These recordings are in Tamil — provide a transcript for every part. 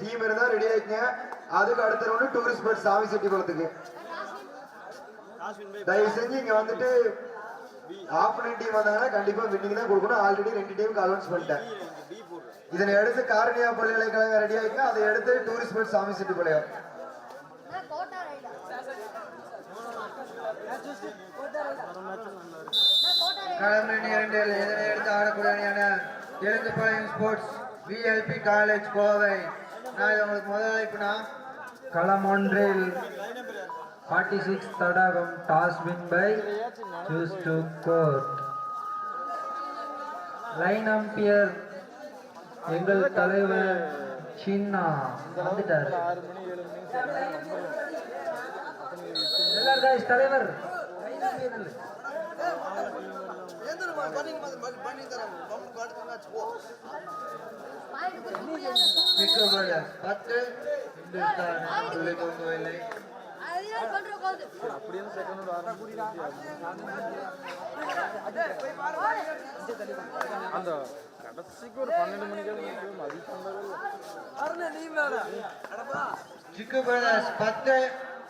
டீம் இருந்தா ரெடி ஆயிக்கங்க அதுக்கு அடுத்த ரவுண்டு டூரிஸ்ட் பட் சாமி செட்டி குளத்துக்கு. தயவு செஞ்சு இங்க வந்துட்டு ஆப்போனன்ட் டீம் வந்தாங்கன்னா கண்டிப்பா வின்னிங் தான் கொடுக்கணும். ஆல்ரெடி ரெண்டு டீமுக்கு அலௌன்ஸ் பண்ணிட்டேன். இதனை எடுத்து காரணியா பல்கலைக்கழகம் ரெடி ஆயிக்க அதை எடுத்து டூரிஸ்ட் பட் சாமி செட்டி பாளையம் கோட்டா இரண்டில் இதனை எடுத்து ஆடக்கூடிய அணியான Ezhunthupalayam sports V L B college Kovai. நான் உங்களுக்கு முதல் அழைப்புனா களம் ஒன்றில் forty six Thadagam toss win by choose to court line umpire எங்கள் தலைவர் சின்னா வந்துட்டார். எல்லாரும் தலைவர். பாயிண்ட் கொடுக்க முடியாது பத்து இந்துஸ்தான் துளி பொங்கவில்லை அந்த கடைசிக்கு ஒரு பன்னெண்டு மணிக்கு மதிப்பு சிக்கு பத்து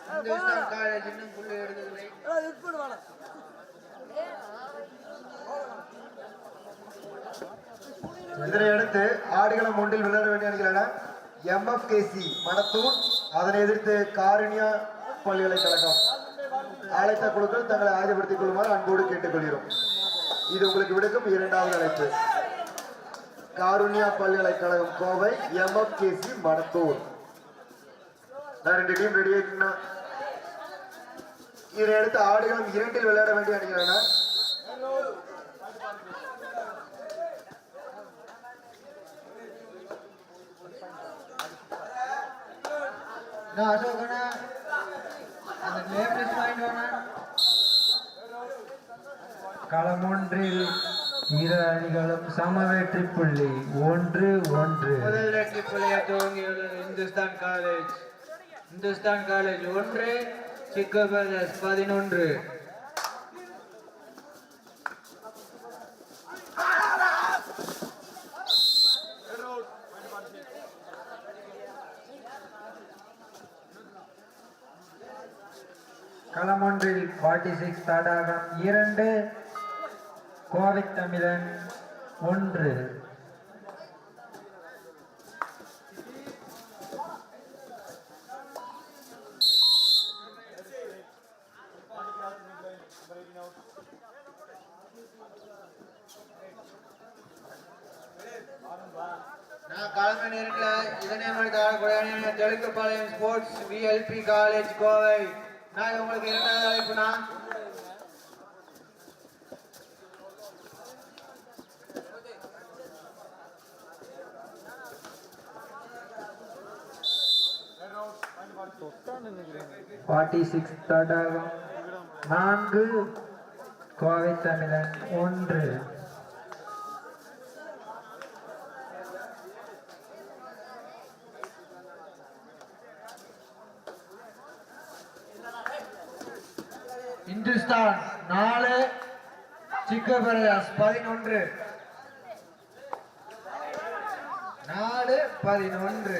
இந்துஸ்தான் காலேஜ் இன்னும் புள்ளி எடுக்கவில்லை இதனை அடுத்து ஆடுகளம் ஒன்றில் விளையாட வேண்டிய அணிகளான எம்எஃப்கேசி மணத்தூர். அதனை எதிர்த்து காரணியா பல்கலைக்கழகம் அழைத்த குழுக்கள் தங்களை ஆயுதப்படுத்திக் கொள்ளுமாறு அன்போடு கேட்டுக்கொள்கிறோம். இது உங்களுக்கு விடுக்கும் இரண்டாவது அழைப்பு. காருண்யா பல்கலைக்கழகம் கோவை எம்எஃப்கேசி மணத்தூர். நான் ரெண்டு டீம் ரெடி ஆயிட்டுனா இதனை அடுத்து ஆடுகளம் இரண்டில் விளையாட வேண்டிய அணிகளான நான் அசோகனா அந்த களம் ஒன்றில் இரு அணிகளும் சம வெற்றி புள்ளி ஒன்று ஒன்று. முதல் வெற்றி புள்ளியை துவங்கியுள்ளது இந்துஸ்தான் காலேஜ் இந்துஸ்தான் காலேஜ் ஒன்று சிக்கு பிரதர்ஸ் பதினொன்று. களம் ஒன்றில் ஃபார்ட்டி சிக்ஸ் தடாகம் இரண்டு கோவை தமிழன் ஒன்று. நான் காலமணி நேரத்தில் இதனை மணிக்கு ஆடக்கூடிய Telungupalayam sports V L B college Kovai. நான் உங்களுக்கு இரண்டாவது அழைப்புனா ஃபார்ட்டி சிக்ஸ் தடாகம் நான்கு. கோவை தமிழன் ஒன்று. குர்திஸ்தான் நாலு சிக்க பதினொன்று. நாலு பதினொன்று.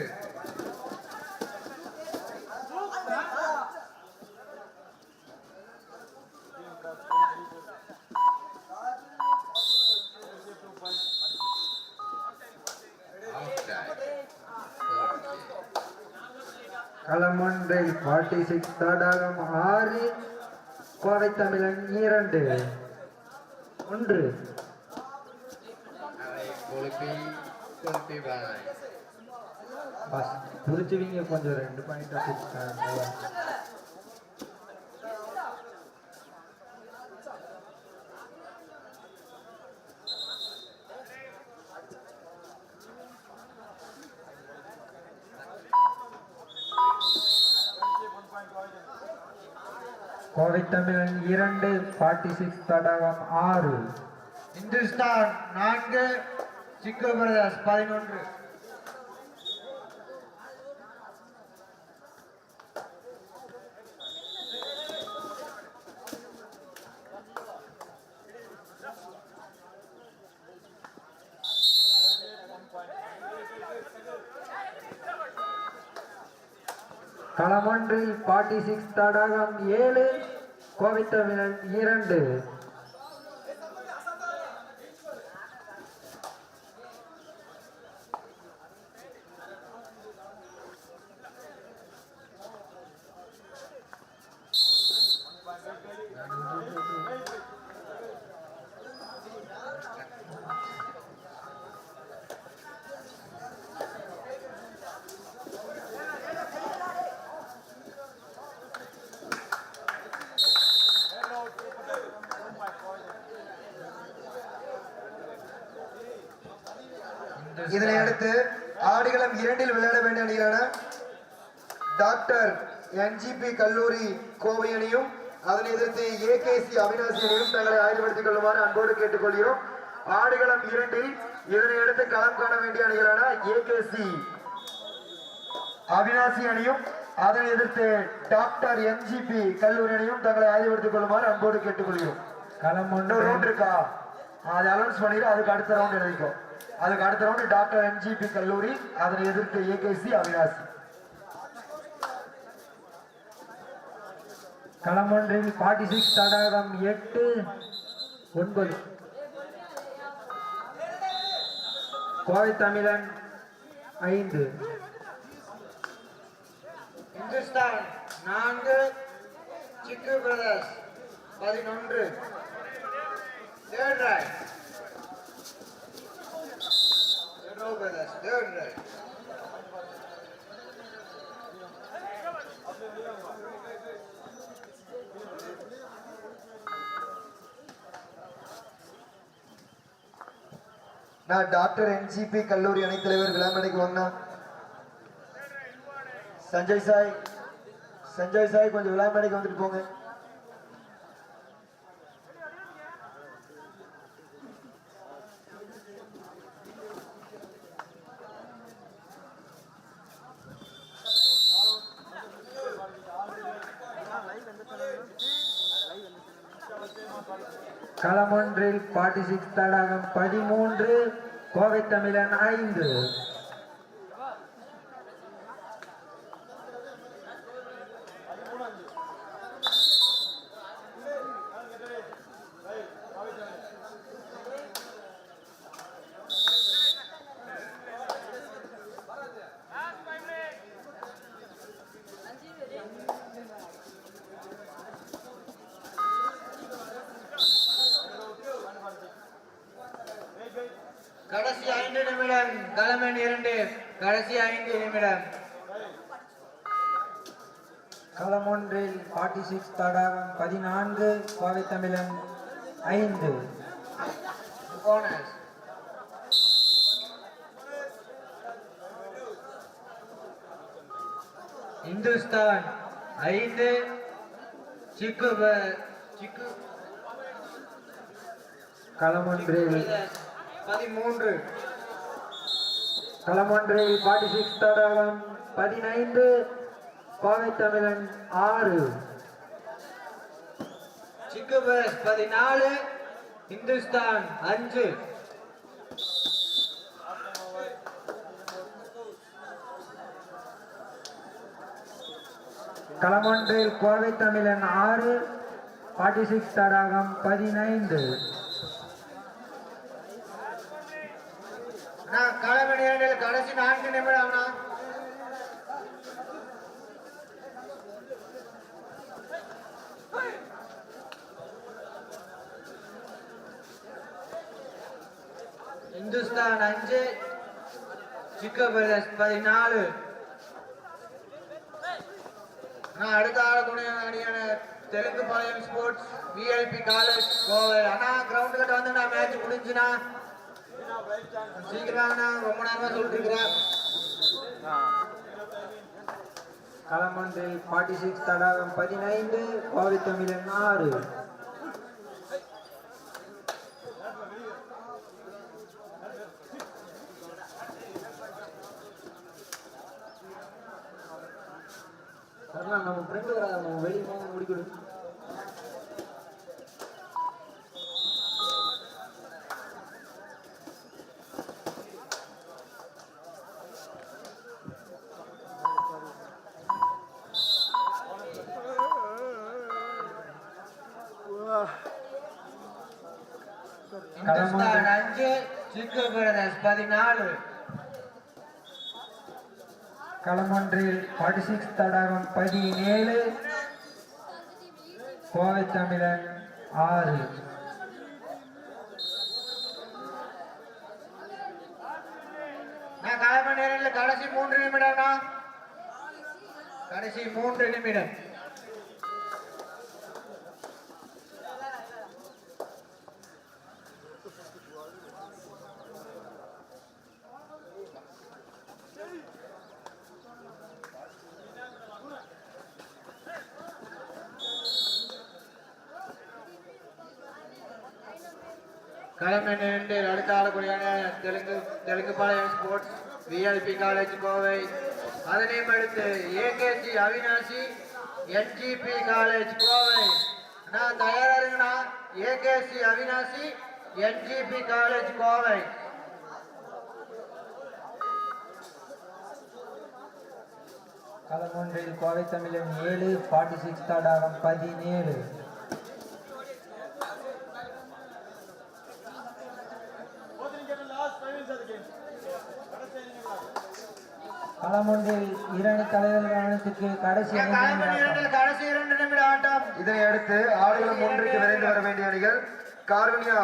களம் ஃபார்ட்டி சிக்ஸ் தடாகம் ஆறு கோவை தமிழன் இரண்டு. ஒன்று. பஸ் புரிச்சுவீங்க கொஞ்சம் ரெண்டு பாயிண்ட் கோவை தமிழன் இரண்டு ஃபார்ட்டி சிக்ஸ் தடகம் ஆறு. இந்துஸ்தான் நான்கு சிக்கு பிரதர்ஸ் பதினொன்று. களமொன்றில் ஃபார்ட்டி சிக்ஸ் தடாகம் ஏழு கோவித்தமிழன் இரண்டு. இதனை அடுத்து ஆடுகளம் இரண்டில் விளையாட வேண்டிய அணிகளான டாக்டர் என்ஜிபி கல்லூரி கோவை அணியும் அதனை எதிர்த்து ஏகேசி அவினாசி அணியும் தங்களை ஆயுதப்படுத்திக் கொள்ளுமாறு அன்போடு கேட்டுக்கொள்கிறோம். ஆடுகளம் இரண்டில் இதனை அடுத்து களம் காண வேண்டிய அணிகளான ஏகேசி அவினாசி அணியும் அதனை எதிர்த்து டாக்டர் என்ஜிபி கல்லூரி அணியும் தங்களை ஆயுதப்படுத்திக் கொள்ளுமாறு அன்போடு கேட்டுக்கொள்கிறோம். இன்னொரு களமொன்றில் ரவுண்ட் இருக்கா? அது அனௌன்ஸ் பண்ணிட்டு அதுக்கு அடுத்த ரவுண்ட் எழுதிக்கோ. அதுக்கு அடுத்த ரவுண்டு டாக்டர் எம்ஜிபி கல்லூரி அதனை எதிர்த்து ஏகேசி அவினாசி. களமொன்றில் ஃபார்ட்டி சிக்ஸ் தடாகம் எட்டு ஒன்பது. கோவை தமிழன் ஐந்து. இந்துஸ்தான் நான்கு சிக்கு பிரதர்ஸ் பதினொன்று. Third right brothers. Third right நான் டாக்டர் என்ஜிபி கல்லூரி அணைத் தலைவர் விளாமடைக்கு வாங்கினா சஞ்சய் சாய் சஞ்சய் சாய் கொஞ்சம் விளாமடைக்கு வந்துட்டு போங்க களமொன்றில் ஃபார்ட்டி சிக்ஸ் தடாகம் பதிமூன்று கோவை தமிழன் ஐந்து கடைசி ஐந்து நிமிடம் களமன் இரண்டு கடைசி ஐந்து நிமிடம். களமொன்றில் ஃபார்ட்டி சிக்ஸ் தடாகம் பதினான்கு கோவை தமிழன் ஐந்து. போனஸ் இந்துஸ்தான் ஐந்து. சிக்கு சிக்கு. களம் ஒன்றில் பதிமூன்று. களமொன்றில் ஃபார்ட்டி சிக்ஸ் தடாகம் பதினைந்து கோவை தமிழன் ஆறு. சிக்கு பஸ் பதினாலு இந்துஸ்தான் அஞ்சு. களமொன்றில் கோவை தமிழன் ஆறு ஃபார்ட்டி சிக்ஸ் தடாகம் பதினைந்து அண்ணா களமணி இரண்டில் கடைசி நான்கு நிமிடம் இந்துஸ்தான் அஞ்சு சிக்க பிரதேஷ் பதினாலு. அண்ணா அடுத்த ஆடக்கூடிய அணியான Telungupalayam sports V L B college Kovai. அண்ணா கிரவுண்ட் கிட்ட வந்து நான் மேட்ச் முடிஞ்சுனா சீக்கிரம்ண்ணா ரொம்ப நேரமா சொல்லிட்டு இருக்கிறேன் களமொன்றில் ஃபார்ட்டி சிக்ஸ் தடாகம் பதினைந்து கோவை தமிழன் ஆறு. வரலாம் நம்ம ஃப்ரெண்டு வராத நம்ம வெளியே போக முடிக்கணும் களமொன்றில் அஞ்சு சிக்கு பிரதர்ஸ் பதினாலு. களமொன்றில் ஃபார்ட்டி சிக்ஸ் தடாகம் பதினேழு. கோவை தமிழன் ஆறு. கடைசி மூன்று நிமிடம் கடைசி மூன்று நிமிடம் களம் நேரில் அடுத்த ஆடக்கூடியான Telungupalayam sports V L B college Kovai. அதனையும் அடுத்து A K C Avinashi N G P college Kovai. நான் தயாராக இருங்கண்ணா. A K C Avinashi N G P college Kovai. களமொன்றில் Kovai தமிழன் ஏழு ஃபார்ட்டி சிக்ஸ் தடாகம் பதினேழு. இரண்டு கடைசி கடைசி இரண்டு நிமிட ஆட்டம். இதனை அடுத்து ஆடுகளம் ஒன்றுக்கு விரைந்து வர வேண்டிய அணிகள் கார்னியா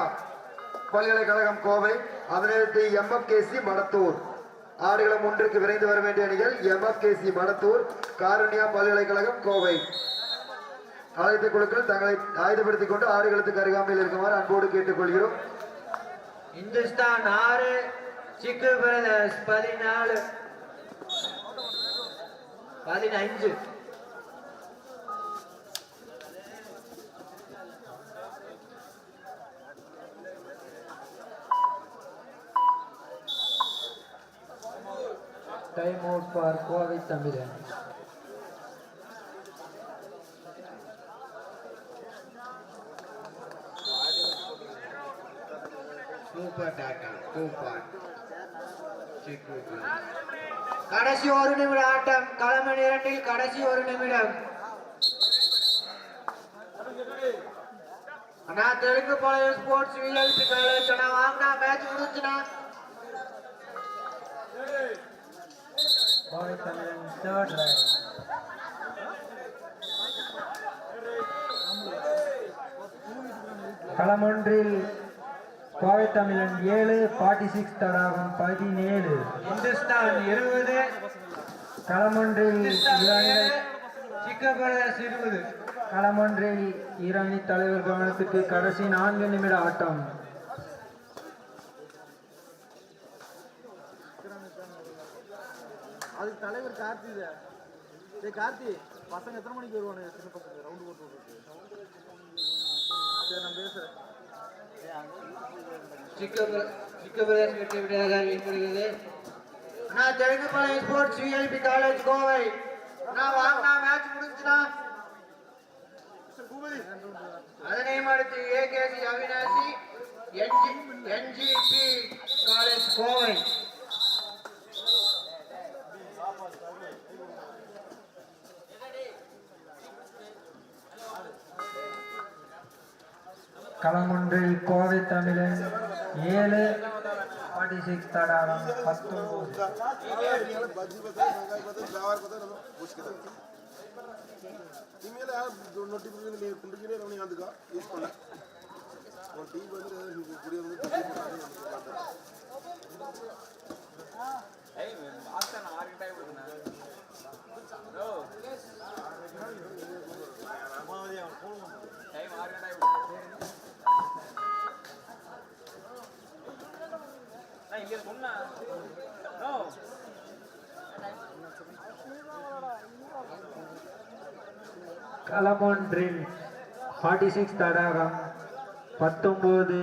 பல்கலைக்கழகம் கோவை அதனையடுத்து எம்எஃப்கேசி மடத்தூர். ஆடுகளம் ஒன்றுக்கு விரைந்து வர வேண்டிய அணிகள் எம்எஃப்கேசி மடத்தூர் காருண்யா பல்கலைக்கழகம் கோவை. அனைத்து குழுக்கள் தங்களை ஆயுதப்படுத்திக் கொண்டு ஆடுகளத்துக்கு அருகாமையில் இருக்குமாறு அன்போடு கேட்டுக்கொள்கிறோம். இந்துஸ்தான் ஆறு சிக்கு பிரதர்ஸ் பதினாலு. பதினைஞ்சு time out for Kovai Thamizhan super tata super Chikku Brothers. கடைசி ஒரு நிமிட ஆட்டம் களமணி இரண்டில் கடைசி ஒரு நிமிடம். அண்ணா Telungupalayam sports V L B college அண்ணா வாங்கண்ணா மேட்ச் ரைட் களமொன்றில் கோவை தமிழன் ஏழு ஃபார்ட்டி சிக்ஸ் தடாகம் பதினேழு. இந்துஸ்தான் இருபது களமொன்றில் களமொன்றில் ஈரானி தலைவர் கவனத்துக்கு கடைசி நான்கு நிமிட ஆட்டம் அதுக்கு தலைவர் கார்த்தி டேய் கார்த்தி பசங்க எத்தனை மணிக்கு வருவானுங்க சின்ன பசங்க ரவுண்டு போட்டு சரி நான் பேசுறேன் சிக்கு சிக்கு பிரதர்ஸ் வெற்றி விடையாக நான் அண்ணா Telungupalayam sports V L B college Kovai. நான் வாங்கினா மேட்ச் முடிஞ்சுனா அதனையும் அடுத்து A K C Avinashi N G N G P college Kovai. களமொன்றில் Kovai தமிழன் ஏழு ఫార్టీ సిక్స్ తడా పంతొమ్మిది ಇಮೇಲೆ ನೋಟಿಫಿಕೇಶನ್ ನೀವು ಕುಂಡಿಗಿರಿ ಅವನಿಗೆ ಅದಕ್ಕೆ ಇಸ್ಕೊಂಡ ಅವ್ನು ಟಿ ಬಂದರೆ ನಿಮಗೆ ಗುಡಿ ಅಂದ್ರೆ ಟೈಮ್ ಆರು ಗಂಟೆ ಆಗ್ಬಿಡ್ತಾನೆ களமொன்றில் ஃபார்ட்டி சிக்ஸ் தடாகம் பத்தொன்பது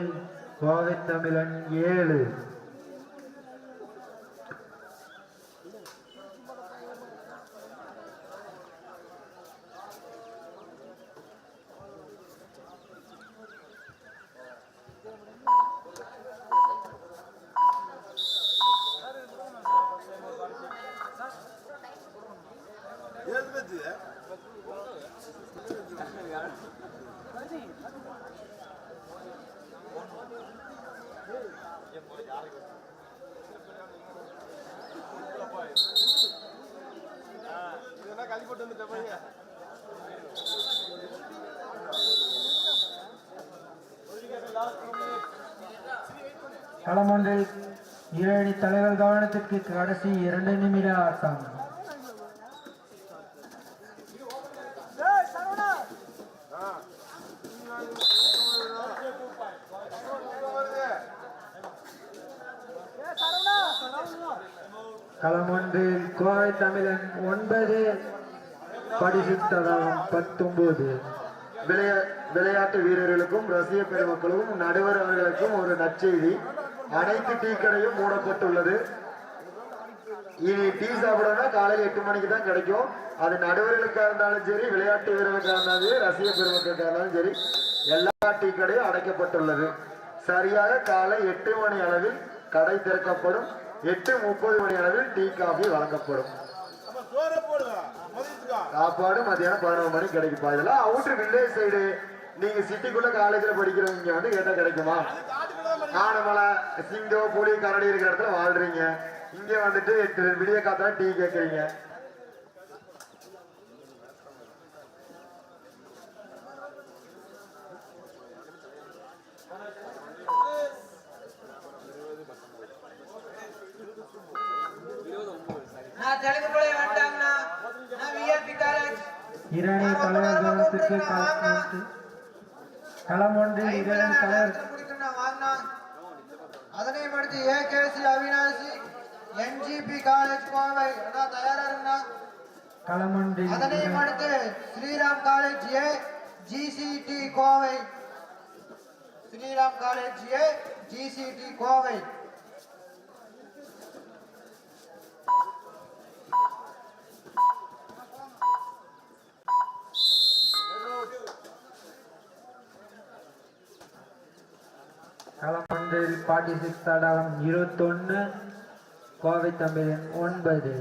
கோவை தமிழன் ஏழு. கழி போட்டு வந்துட்டேன் பையன் களமொன்றில் இரு அணி தலைவர் கவனத்திற்கு கடைசி இரண்டு நிமிட ஆட்டம். களமொன்றில் கோவை தமிழன் ஒன்பது. படிசுத்தரம் பத்தொன்பது விளையா விளையாட்டு வீரர்களுக்கும் ரசிக பெருமக்களுக்கும் நடுவர் அவர்களுக்கும் ஒரு நற்செய்தி. அனைத்து டீ கடையும் மூடப்பட்டுள்ளது. இனி டீ சாப்பிடணும்னா காலையில் எட்டு மணிக்கு தான் கிடைக்கும். அது நடுவர்களுக்காக இருந்தாலும் சரி விளையாட்டு வீரர்களுக்காக இருந்தாலும் சரி ரசிக பெருமக்களுக்காக இருந்தாலும் சரி எல்லா டீ கடையும் அடைக்கப்பட்டுள்ளது. சரியாக காலை எட்டு மணி அளவில் கடை திறக்கப்படும். எட்டு முப்பது மணி அளவில் டீ காஃபி வழங்கப்படும். சாப்பாடு மத்தியானம் பதினொரு மணிக்கு கிடைக்குப்பா இதெல்லாம் அவுட்ரு வில்லேஜ் சைடு நீங்க சிட்டிக்குள்ள காலேஜ்ல படிக்கிறவங்க வந்து கேட்டா கிடைக்குமா? ஆனமலை சிங்கோ புலி கரடி இருக்கிற இடத்துல வாழ்றீங்க. இங்க வந்துட்டு எட்டு விடிய காத்தால டீ கேக்குறீங்க நான் தெலுங்கு பிள்ளை வந்துட்டாங்கண்ணா நான் விஎல்பி காலேஜ் இரு அணி தலைவர் கவனத்திற்கு கள- களமொன்றில் இரு அணி தலைவர் வாங்கினா அதனை அடுத்து A K C Avinashi N G P college Kovai அண்ணா தயாரா இருக்குண்ணா களமொன்றில் அதனை அடுத்து Sriram college A. G C T Kovai. Sriram college A. G C T Kovai. களமொன்றில் forty six Thadagam இருபத்தொன்று கோவை தமிழன் ஒன்பது.